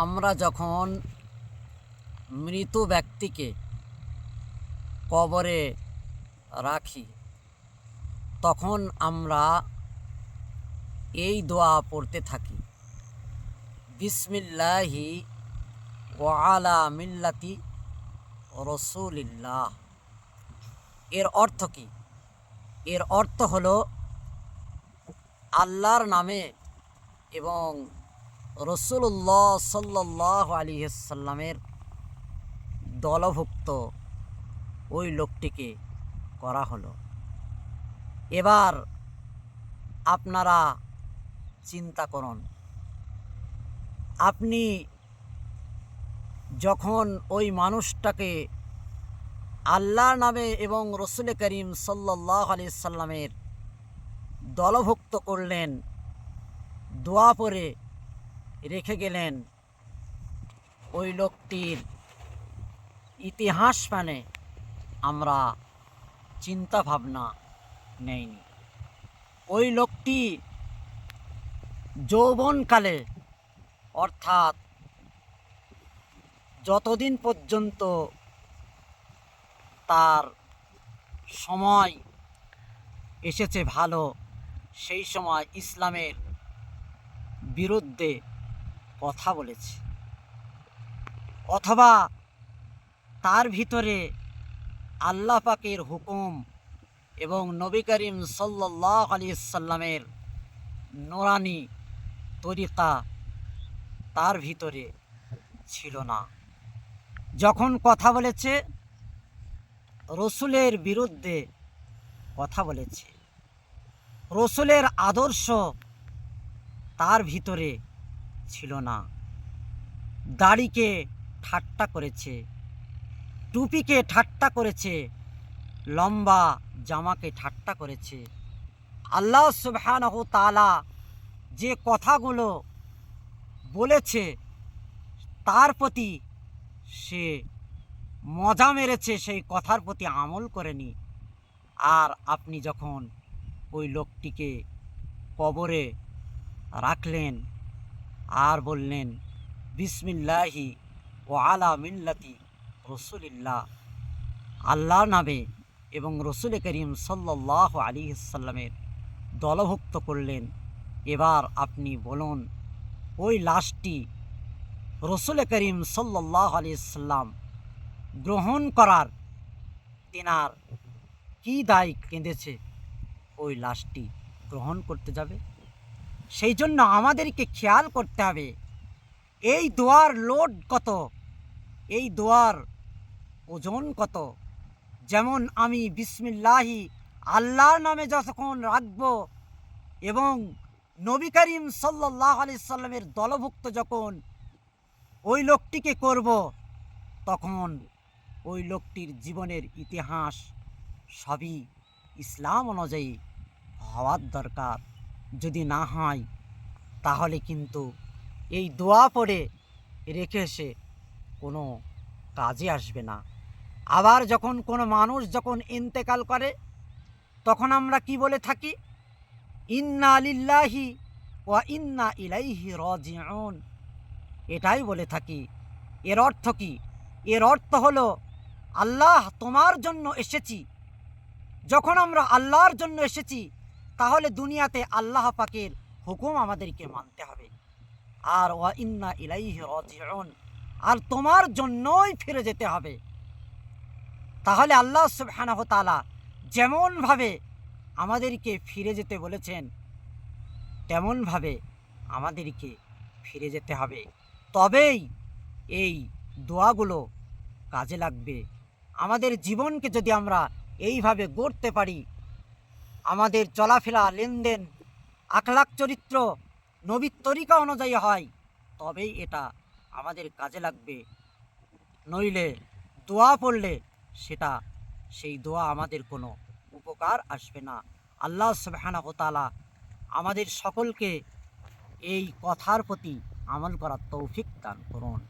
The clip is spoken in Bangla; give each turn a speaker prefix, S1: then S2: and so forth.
S1: আমরা যখন মৃত ব্যক্তিকে কবরে রাখি, তখন আমরা এই দোয়া পড়তে থাকি। বিসমিল্লাহি ওয়ালা মিল্লাতি রসুলিল্লাহ। এর অর্থ কি? এর অর্থ হলো আল্লাহর নামে এবং রসুল্লাহ সাল্লাহ আলিহাল্লামের দলভুক্ত ওই লোকটিকে করা হলো। এবার আপনারা চিন্তা করুন, আপনি যখন ওই মানুষটাকে আল্লাহর নামে এবং রসুল করিম সাল্লাহ আলি সাল্লামের দলভুক্ত করলেন, দোয়া পরে রেখে গেলেন। ওই লোকটির ইতিহাস মানে আমরা চিন্তা ভাবনা নেইনি। ওই লোকটি যৌবনকালে, অর্থাৎ যতদিন পর্যন্ত তার সময় এসেছে ভালো, সেই সময় ইসলামের বিরুদ্ধে কথা বলেছে। অথবা তার ভিতরে আল্লাহ পাকের হুকুম এবং নবী করিম সাল্লাহ আলি সাল্লামের নোরানি তরিকা তার ভিতরে ছিল না। যখন কথা বলেছে, রসুলের বিরুদ্ধে কথা বলেছে। রসুলের আদর্শ তার ভিতরে ছিল না। দাড়িকে ঠাট্টা করেছে, টুপিকে ঠাট্টা করেছে, লম্বা জামাকে ঠাট্টা করেছে। আল্লাহ সুবহানাহু তালা যে কথাগুলো বলেছে, তার প্রতি সে মজা মেরেছে, সেই কথার প্রতি আমল করেনি। আর আপনি যখন ওই লোকটিকে কবরে রাখলেন আর বললেন, বিসমিল্লাহি ও আলা মিল্লাতি রসুলিল্লাহ। আল্লাহ নামে এবং রসুল করিম সাল্লাহ আলী সাল্লামের দলভুক্ত করলেন। এবার আপনি বলুন, ওই লাশটি রসুল করিম সাল্লাহ আলী সাল্লাম গ্রহণ করার তেনার কী দায় কেঁদেছে? ওই লাশটি গ্রহণ করতে যাবে? সেই জন্য আমাদেরকে খেয়াল করতে হবে। এই দোয়ার লোড কত? এই দোয়ার ওজন কত? যেমন আমি বিসমিল্লাহি আল্লাহর নামে যতক্ষণ রাখব এবং নবী করিম সাল্লাহ আলি সাল্লামের দলভুক্ত যখন ওই লোকটিকে করব, তখন ওই লোকটির জীবনের ইতিহাস সবই ইসলাম অনুযায়ী হওয়ার দরকার। যদি না হয়, তাহলে কিন্তু এই দোয়া পড়ে রেখে এসে কোনো কাজে আসবে না। আবার যখন কোনো মানুষ যখন ইন্তেকাল করে, তখন আমরা কি বলে থাকি? ইন্না লিল্লাহি ওয়া ইন্না ইলাইহি রাজিউন। এটাই বলে থাকি। এর অর্থ কি? এর অর্থ হলো, আল্লাহ তোমার জন্য এসেছি। যখন আমরা আল্লাহর জন্য এসেছি তাহলে দুনিয়াতে আল্লাহ পাকের হুকুম আমাদেরকে মানতে হবে। আর ওয়া ইন্না ইলাইহি রাজিউন। আর তোমার জন্যই ফিরে যেতে হবে। তাহলে আল্লাহ সুবহানাহু তাআলা যেমনভাবে আমাদেরকে ফিরে যেতে বলেছেন, তেমনভাবে আমাদেরকে ফিরে যেতে হবে। তবেই এই দোয়াগুলো কাজে লাগবে। আমাদের জীবনকে যদি আমরা এইভাবে গড়তে পারি আমাদের চলাফেরা, লেনদেন আখলাক চরিত্র, নবীর তরিকা অনুযায়ী হয়। তবেই এটা আমাদের কাজে লাগবে। নইলে দোয়া পড়লে সেটা, সেই দোয়া আমাদের কোনো উপকার আসবে না। আল্লাহ সুবহানাহু তাআলা আমাদের সকলকে এই কথার প্রতি আমল করার তৌফিক দান করুন।